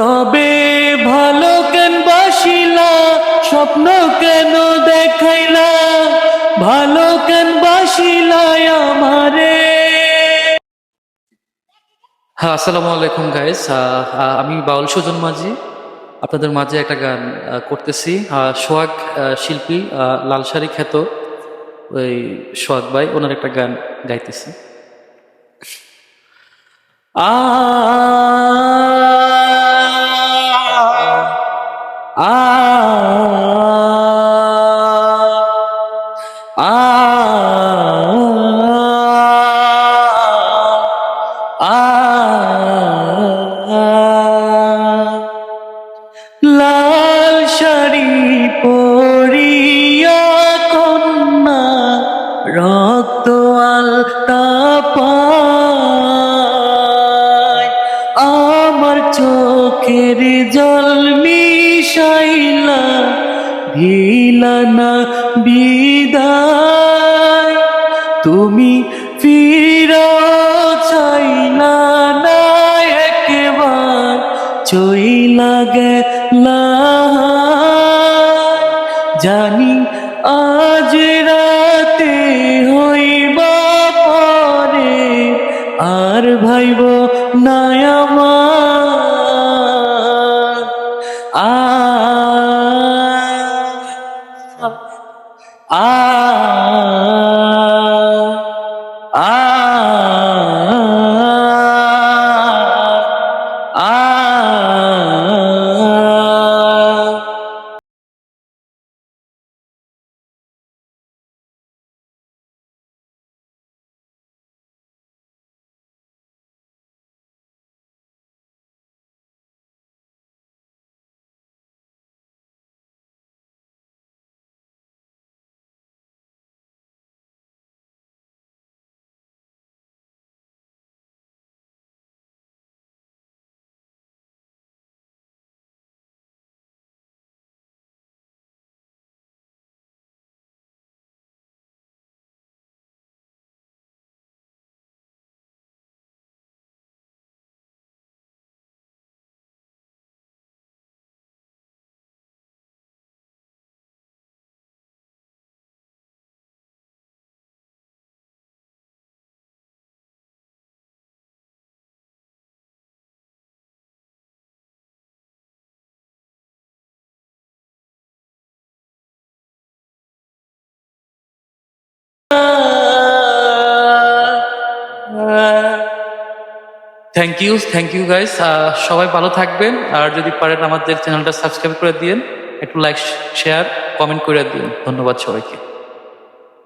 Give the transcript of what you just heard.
তবে ভালো কেন বাসিলা? স্বপ্ন কেন দেখাইলা? ভালো কেন বাসিলা আমারে? হ্যাঁ আসসালামু আলাইকুম গাইস আমি বাউল সুজন মাঝি। আপনাদের মাঝে একটা গান করতেছি। সোহাগ শিল্পী লালসারি খ্যাত ওই সোহাগ ভাই, ওনার একটা গান গাইতেছি। আ লাল শাড়ি পরিয়া কন্যা, রক্ত আলতা পায়। আমার চোখের জল মিশাইলা ভিলা না বিদায়। তুমি ফিরো চাইলা না একবার চইলা গেলা জানি আজ রাতে হইবা পরে আর ভাইব আ আ আ আ। Thank you thank you guys সবাই ভালো থাকবেন। আর যদি পারেন আমাদের চ্যানেলটা সাবস্ক্রাইব করে দিন একটু লাইক শেয়ার কমেন্ট করে দিন ধন্যবাদ সবাইকে।